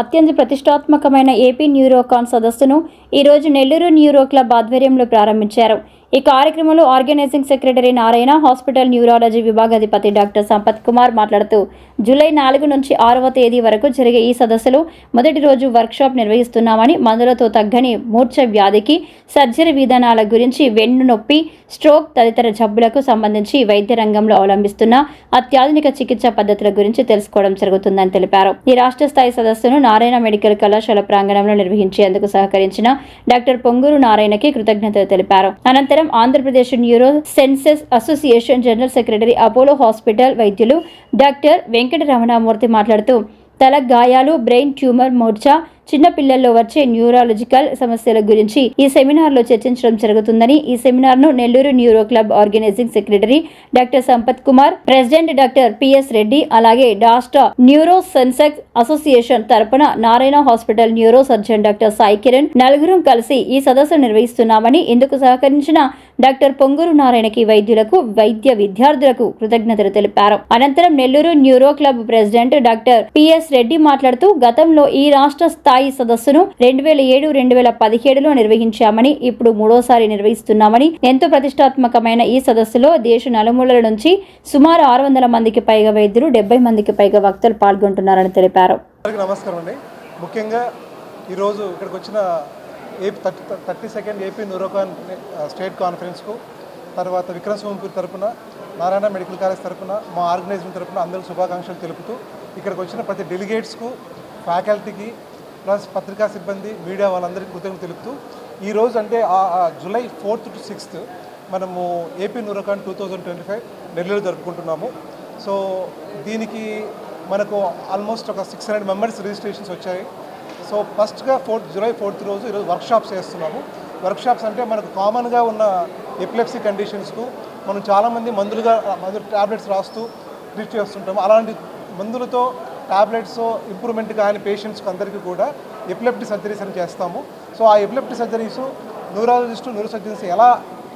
అత్యంత ప్రతిష్టాత్మకమైన ఏపీ న్యూరోకాన్ సదస్సును ఈరోజు నెల్లూరు న్యూరో క్లబ్ ఆధ్వర్యంలో ప్రారంభించారు. ఈ కార్యక్రమంలో organising secretary Narayana hospital neurology విభాగాధిపతి doctor Sampath Kumar మాట్లాడుతూ జూలై నాలుగు నుంచి ఆరవ తేదీ వరకు జరిగే ఈ సదస్సులో మొదటి రోజు వర్క్షాప్ నిర్వహిస్తున్నామని మందులతో తగ్గని మూర్ఛ వ్యాధికి సర్జరీ విధానాల గురించి వెన్ను నొప్పి స్ట్రోక్ తదితర జబ్బులకు సంబంధించి వైద్య రంగంలో అవలంబిస్తున్న అత్యాధునిక చికిత్స పద్ధతుల గురించి తెలుసుకోవడం జరుగుతుందని తెలిపారు. ఈ రాష్ట్ర స్థాయి సదస్సును నారాయణ మెడికల్ కళాశాల ప్రాంగణంలో నిర్వహించేందుకు సహకరించిన డాక్టర్ పొంగూరు నారాయణకి కృతజ్ఞతలు తెలిపారు. అనంతరం Andhra Pradesh neuro sciences association general secretary Apollo hospital వైద్యులు డాక్టర్ వెంకట రమణామూర్తి మాట్లాడుతూ తల గాయాలు బ్రెయిన్ ట్యూమర్ మోర్చా చిన్నపిల్లల్లో వచ్చే న్యూరాలజికల్ సమస్యల గురించి ఈ సెమినార్లో చర్చించడం జరుగుతుందని ఈ సెమినార్ను Nellore neuro club organising secretary doctor Sampath Kumar president doctor PS Reddy అలాగే రాష్ట్ర న్యూరో సెన్సెక్స్ అసోసియేషన్ తరపున Narayana hospital neuro surgeon doctor Sai Kiran నలుగురం కలిసి ఈ సదస్సు నిర్వహిస్తున్నామని ఇందుకు సహకరించిన డాక్టర్ పొంగూరు నారాయణకి వైద్యులకు వైద్య విద్యార్థులకు కృతజ్ఞతలు తెలిపారు. అనంతరం Nellore neuro club president doctor PS Reddy మాట్లాడుతూ గతంలో ఈ రాష్ట్ర స్థాయి సదస్సును రెండు వేల ఏడు రెండు వేల పదిహేడులో నిర్వహించామని ఇప్పుడు మూడోసారి నిర్వహిస్తున్నామని ఎంతో ప్రతిష్టాత్మకమైన ఈ సదస్సులో దేశ నలుమూలల నుంచి సుమారు ఆరు వందల మందికి పైగా వైద్యులు డెబ్బై మందికి పైగా వక్తలు పాల్గొంటున్నారని తెలిపారు. నమస్కారం అండి. ముఖ్యంగా ఈరోజు ఇక్కడికి వచ్చిన AP thirty thirty second AP Neurocon state కాన్ఫరెన్స్కు తర్వాత విక్రమ్ సోంపూర్ తరపున నారాయణ మెడికల్ కాలేజ్ తరపున మా ఆర్గనైజేషన్ తరపున అందరూ శుభాకాంక్షలు తెలుపుతూ ఇక్కడికి వచ్చిన ప్రతి డెలిగేట్స్కు ఫ్యాకల్టీకి ప్లస్ పత్రికా సిబ్బంది మీడియా వాళ్ళందరికీ కృతజ్ఞతలు తెలుపుతూ ఈరోజు అంటే జూలై ఫోర్త్ టు సిక్స్త్ మనము AP Neurocon two thousand twenty five Nellore జరుపుకుంటున్నాము. సో దీనికి మనకు ఆల్మోస్ట్ ఒక సిక్స్ హండ్రెడ్ మెంబర్స్ రిజిస్ట్రేషన్స్ వచ్చాయి. సో ఫస్ట్గా ఫోర్త్ జూలై ఫోర్త్ రోజు ఈరోజు వర్క్షాప్స్ చేస్తున్నాము. వర్క్షాప్స్ అంటే మనకు కామన్గా ఉన్న ఎపిలెప్సీ కండిషన్స్కు మనం చాలామంది మందులుగా మందులు ట్యాబ్లెట్స్ రాస్తూ ట్రీట్ చేస్తుంటాము. అలాంటి మందులతో ట్యాబ్లెట్స్ ఇంప్రూవ్మెంట్ కానీ పేషెంట్స్కి అందరికీ కూడా ఎపిలెప్టి సర్జరీస్ అని చేస్తాము. సో ఆ epilepsy surgeries neurologist neuro surgeons ఎలా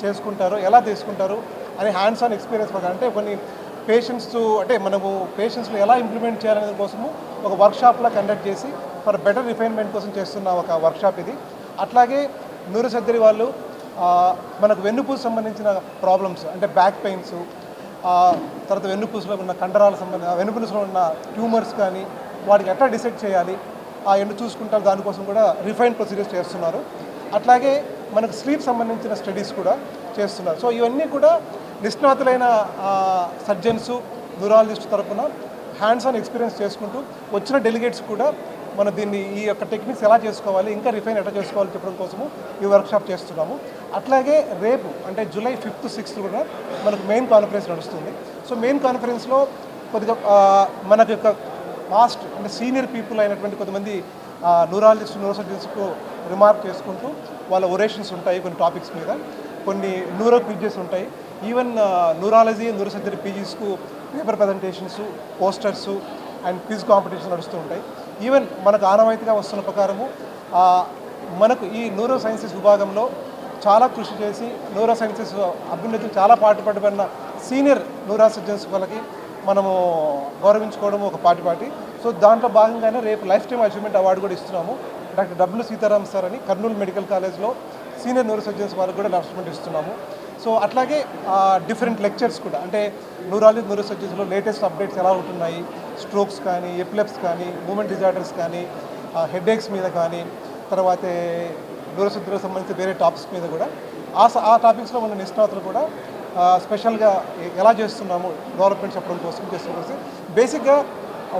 చేసుకుంటారు ఎలా తీసుకుంటారు అని హ్యాండ్స్ ఆన్ ఎక్స్పీరియన్స్ అంటే కొన్ని పేషెంట్స్ అంటే మనము పేషెంట్స్ని ఎలా ఇంప్లిమెంట్ చేయాలనే కోసము ఒక వర్క్షాప్లా కండక్ట్ చేసి ఫర్ బెటర్ రిఫైన్మెంట్ కోసం చేస్తున్న ఒక వర్క్షాప్ ఇది. అట్లాగే న్యూరో సర్జరీ వాళ్ళు మనకు వెన్నుపూస సంబంధించిన ప్రాబ్లమ్స్ అంటే బ్యాక్ పెయిన్స్ తర్వాత వెన్నుపూసలో ఉన్న కండరాల సంబంధించిన వెన్నుపూసలో ఉన్న ట్యూమర్స్ కానీ వాటికి ఎట్లా డిసైడ్ చేయాలి? ఆ ఎండు చూసుకుంటారు? దానికోసం కూడా రిఫైన్ ప్రొసీజర్స్ చేస్తున్నారు. అట్లాగే మనకు స్లీప్ సంబంధించిన స్టడీస్ కూడా చేస్తున్నారు. సో ఇవన్నీ కూడా నిష్ణాతులైన సర్జన్స్ న్యూరాలజిస్ట్ తరపున హ్యాండ్స్ ఆన్ ఎక్స్పీరియన్స్ చేసుకుంటూ వచ్చిన డెలిగేట్స్ కూడా మన దీన్ని ఈ యొక్క టెక్నిక్స్ ఎలా చేసుకోవాలి ఇంకా రిఫైన్ ఎట్లా చేసుకోవాలి చెప్పడం కోసము ఈ వర్క్షాప్ చేస్తున్నాము. అట్లాగే రేపు అంటే జూలై ఫిఫ్త్ సిక్స్త్ కూడా మనకు మెయిన్ కాన్ఫరెన్స్ నడుస్తుంది. సో మెయిన్ కాన్ఫరెన్స్లో కొద్దిగా మనకు యొక్క పాస్ట్ అంటే సీనియర్ పీపుల్ అయినటువంటి కొంతమంది న్యూరాలజిస్ట్ న్యూరోసర్జన్స్కు రిమార్క్ చేసుకుంటూ వాళ్ళ ఒరేషన్స్ ఉంటాయి కొన్ని టాపిక్స్ మీద. కొన్ని న్యూరో క్విజెస్ ఉంటాయి. Even neurology neurosurgery పీజీస్కు paper presentations posters and quiz competition నడుస్తూ ఉంటాయి. ఈవెన్ మనకు ఆనవాయితీగా వస్తున్న ప్రకారము మనకు ఈ న్యూరో సైన్సెస్ విభాగంలో చాలా కృషి చేసి న్యూరో సైన్సెస్ అభ్యున్నతి చాలా పాటుపడిన సీనియర్ న్యూరో సర్జన్స్ వాళ్ళకి మనము గౌరవించుకోవడం ఒక పాటి పాటి. సో దాంట్లో భాగంగానే రేపు లైఫ్ టైం అచీవ్మెంట్ అవార్డు కూడా ఇస్తున్నాము. డాక్టర్ డబ్ల్యూ సీతారాం సార్ అని కర్నూలు మెడికల్ కాలేజ్లో సీనియర్ న్యూరో సర్జన్స్ వాళ్ళకి కూడా అనౌన్స్మెంట్ ఇస్తున్నాము. సో అట్లాగే డిఫరెంట్ లెక్చర్స్ కూడా. అంటే న్యూరాలజీ న్యూరో సర్జరీస్లో లేటెస్ట్ అప్డేట్స్ ఎలా ఉంటున్నాయి? స్ట్రోక్స్ కానీ ఎపిలెప్స్ కానీ మూమెంట్ డిజార్డర్స్ కానీ హెడేక్స్ మీద కానీ తర్వాత న్యూరోసర్జరీకి సంబంధించి వేరే టాపిక్స్ మీద కూడా. ఆ ఆ టాపిక్స్లో ఉన్న నిష్ణాతులు కూడా స్పెషల్గా ఎలా చేస్తున్నాము డెవలప్మెంట్ చెప్పడం కోసం చేసుకోవాల్సి బేసిక్గా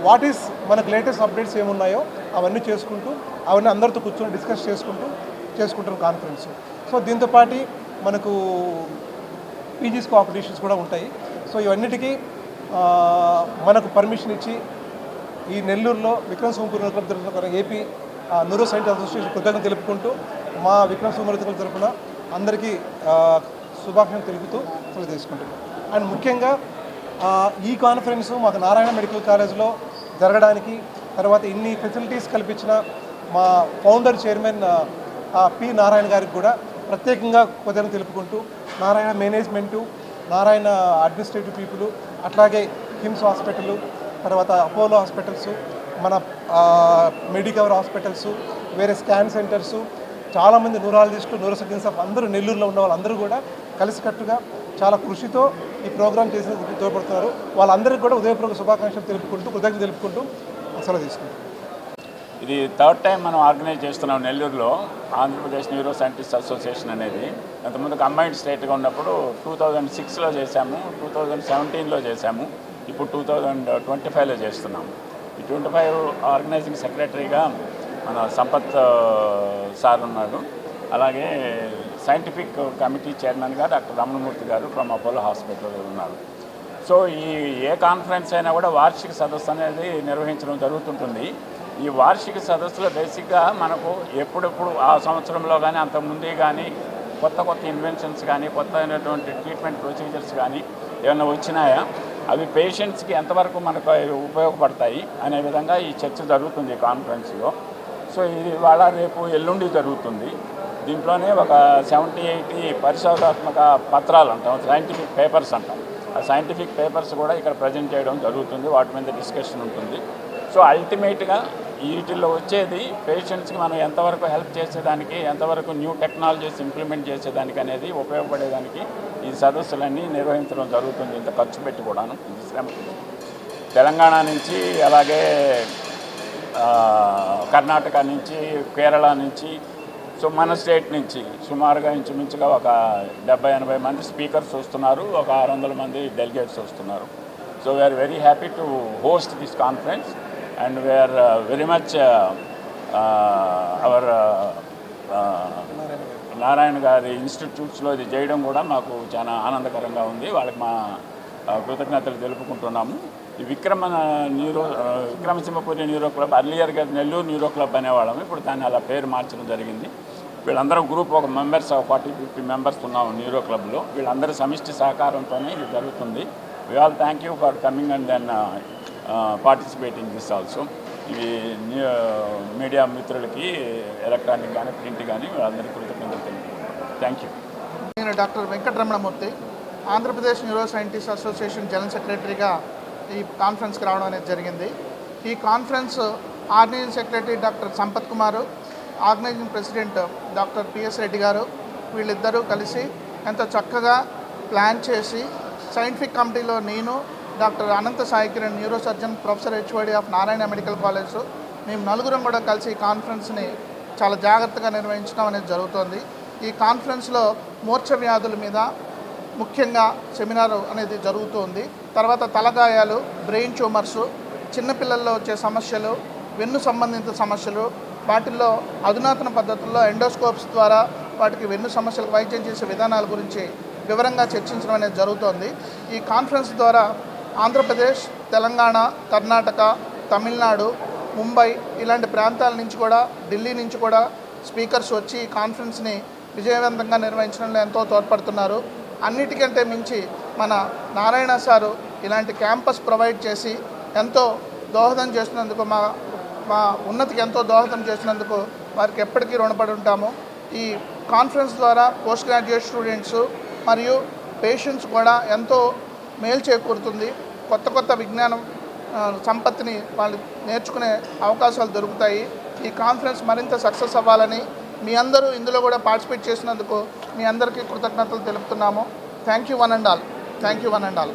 వాట్ ఈస్ మనకు లేటెస్ట్ అప్డేట్స్ ఏమున్నాయో అవన్నీ చేసుకుంటూ అవన్నీ అందరితో కూర్చొని డిస్కస్ చేసుకుంటూ చేసుకుంటున్న కాన్ఫరెన్స్ సో దీంతోపాటు మనకు పీజీస్ కాంపిటీషన్స్ కూడా ఉంటాయి. సో ఇవన్నిటికీ మనకు పర్మిషన్ ఇచ్చి ఈ నెల్లూరులో విక్రమ్ సోమపూర్ క్లబ్ తరఫున AP uh, neuro science association కృతజ్ఞత తెలుపుకుంటూ మా విక్రమ్ సోమపూర్ క్లబ్ తరఫున అందరికీ శుభాకాంక్షలు తెలుపుతూ సెలవు తీసుకుంటున్నాం. అండ్ ముఖ్యంగా ఈ కాన్ఫరెన్స్ మాకు నారాయణ మెడికల్ కాలేజ్లో జరగడానికి తర్వాత ఇన్ని ఫెసిలిటీస్ కల్పించిన మా founder chairman uh, P Narayana గారికి కూడా ప్రత్యేకంగా కృతజ్ఞత తెలుపుకుంటూ Narayana management Narayana administrative people అట్లాగే కిమ్స్ హాస్పిటల్ తర్వాత అపోలో హాస్పిటల్స్ మన మెడికవర్ హాస్పిటల్స్ వేరే స్కాన్ సెంటర్స్ చాలామంది న్యూరాలజిస్టులు న్యూరో సర్జన్స్ ఆఫ్ అందరూ నెల్లూరులో ఉన్న వాళ్ళందరూ కూడా కలిసికట్టుగా చాలా కృషితో ఈ ప్రోగ్రాం చేసేందుకు తోడ్పడుతున్నారు. వాళ్ళందరికీ కూడా ఉదయపూర్వక శుభాకాంక్షలు తెలుపుకుంటూ కృతజ్ఞత తెలుపుకుంటూ సెలవు తీసుకుంటారు ఇది థర్డ్ టైం మనం ఆర్గనైజ్ చేస్తున్నాం నెల్లూరులో. ఆంధ్రప్రదేశ్ న్యూరో సైంటిస్ట్ అసోసియేషన్ అనేది. అంతకుముందు కంబైన్డ్ స్టేట్గా ఉన్నప్పుడు టూ థౌజండ్ సిక్స్లో చేశాము టూ థౌజండ్ సెవెంటీన్లో చేశాము ఇప్పుడు టూ థౌజండ్ ట్వంటీ ఫైవ్లో చేస్తున్నాము ఈ ట్వంటీ ఫైవ్ ఆర్గనైజింగ్ సెక్రటరీగా మన సంపత్ సార్ ఉన్నాడు. అలాగే సైంటిఫిక్ కమిటీ చైర్మన్గా డాక్టర్ రమణమూర్తి గారు ఫ్రమ్ అపోలో హాస్పిటల్ ఉన్నారు. సో ఈ ఏ కాన్ఫరెన్స్ అయినా కూడా వార్షిక సదస్సు అనేది నిర్వహించడం జరుగుతుంటుంది. ఈ వార్షిక సదస్సులో బేసిక్గా మనకు ఎప్పుడెప్పుడు ఆ సంవత్సరంలో కానీ అంత ముందే కానీ కొత్త కొత్త ఇన్వెన్షన్స్ కానీ కొత్త అయినటువంటి ట్రీట్మెంట్ ప్రొసీజర్స్ కానీ ఏమైనా వచ్చినాయా? అవి పేషెంట్స్కి ఎంతవరకు మనకు ఉపయోగపడతాయి అనే విధంగా ఈ చర్చ జరుగుతుంది ఈ కాన్ఫరెన్స్లో. సో ఇది ఇవాళ రేపు ఎల్లుండి జరుగుతుంది. దీంట్లోనే ఒక సెవెంటీ ఎయిటీ పరిశోధాత్మక పత్రాలు అంటాం సైంటిఫిక్ పేపర్స్ అంటాం. ఆ సైంటిఫిక్ పేపర్స్ కూడా ఇక్కడ ప్రజెంట్ చేయడం జరుగుతుంది. వాటి మీద డిస్కషన్ ఉంటుంది. సో అల్టిమేట్గా వీటిల్లో వచ్చేది పేషెంట్స్కి మనం ఎంతవరకు హెల్ప్ చేసేదానికి ఎంతవరకు న్యూ టెక్నాలజీస్ ఇంప్లిమెంట్ చేసేదానికి అనేది ఉపయోగపడేదానికి ఈ సదస్సులన్నీ నిర్వహించడం జరుగుతుంది ఇంత ఖర్చు పెట్టి కూడాను శ్రమ. తెలంగాణ నుంచి అలాగే కర్ణాటక నుంచి కేరళ నుంచి సో మన స్టేట్ నుంచి సుమారుగా ఇంచుమించుగా ఒక డెబ్బై ఎనభై మంది స్పీకర్స్ వస్తున్నారు ఒక ఆరు వందల మంది డెలిగేట్స్ వస్తున్నారు. So we're very happy to host this conference. And we're very much our Narayana గారి ఇన్స్టిట్యూట్స్లో ఇది చేయడం కూడా మాకు చాలా ఆనందకరంగా ఉంది. వాళ్ళకి మా కృతజ్ఞతలు తెలుపుకుంటున్నాము. ఈ Vikrama neuro Vikramasimhapuri neuro club అర్లియర్గా Nellore neuro club అనేవాళ్ళం. ఇప్పుడు దాన్ని అలా పేరు మార్చడం జరిగింది. వీళ్ళందరం గ్రూప్ ఒక మెంబర్స్ ఫార్టీ ఫిఫ్టీ మెంబర్స్ ఉన్నాము న్యూరో క్లబ్లో వీళ్ళందరూ సమిష్టి సహకారంతోనే ఇది జరుగుతుంది. We all thank you for coming and then participating this also ఇవి న్యూ మీడియా మిత్రులకి ఎలక్ట్రానిక్ కానీ ప్రింట్ కానీ అందరికీ కృతజ్ఞతలు థ్యాంక్ యూ నేను doctor Venkataramanamurthy Andhra Pradesh neuro scientist association general సెక్రటరీగా ఈ కాన్ఫరెన్స్కి రావడం అనేది జరిగింది. ఈ conference organising secretary doctor Sampath Kumar organising president doctor PS Reddy గారు వీళ్ళిద్దరూ కలిసి ఎంతో చక్కగా ప్లాన్ చేసి సైంటిఫిక్ కమిటీలో నేను doctor Anantha Saikiran neuro surgeon professor HOD of Narayana medical college. మేము నలుగురం కూడా కలిసి ఈ కాన్ఫరెన్స్ని చాలా జాగ్రత్తగా నిర్వహించడం అనేది జరుగుతోంది. ఈ కాన్ఫరెన్స్లో మూర్ఛ వ్యాధుల మీద ముఖ్యంగా సెమినార్ అనేది జరుగుతుంది. తర్వాత తలగాయాలు బ్రెయిన్ ట్యూమర్స్ చిన్నపిల్లల్లో వచ్చే సమస్యలు వెన్ను సంబంధిత సమస్యలు వాటిల్లో అధునాతన పద్ధతుల్లో ఎండోస్కోప్స్ ద్వారా వాటికి వెన్ను సమస్యలకు వైద్యం చేసే విధానాల గురించి వివరంగా చర్చించడం అనేది జరుగుతోంది. ఈ కాన్ఫరెన్స్ ద్వారా ఆంధ్రప్రదేశ్ తెలంగాణ కర్ణాటక తమిళనాడు ముంబై ఇలాంటి ప్రాంతాల నుంచి కూడా ఢిల్లీ నుంచి కూడా స్పీకర్స్ వచ్చి ఈ కాన్ఫరెన్స్ని విజయవంతంగా నిర్వహించడంలో ఎంతో తోడ్పడుతున్నారు. అన్నిటికంటే మించి మన నారాయణ సారు ఇలాంటి క్యాంపస్ ప్రొవైడ్ చేసి ఎంతో దోహదం చేసినందుకు మా మా ఉన్నతికి ఎంతో దోహదం చేసినందుకు వారికి ఎప్పటికీ రుణపడి ఉంటాము. ఈ కాన్ఫరెన్స్ ద్వారా పోస్ట్ గ్రాడ్యుయేట్ స్టూడెంట్స్ మరియు పేషెంట్స్ కూడా ఎంతో మేలు చేకూరుతుంది. కొత్త కొత్త విజ్ఞానం సంపత్తిని వాళ్ళు నేర్చుకునే అవకాశాలు దొరుకుతాయి. ఈ కాన్ఫరెన్స్ మరింత సక్సెస్ అవ్వాలని మీ అందరూ ఇందులో కూడా పార్టిసిపేట్ చేసినందుకు మీ అందరికీ కృతజ్ఞతలు తెలుపుతున్నాము. Thank you one and all thank you one and all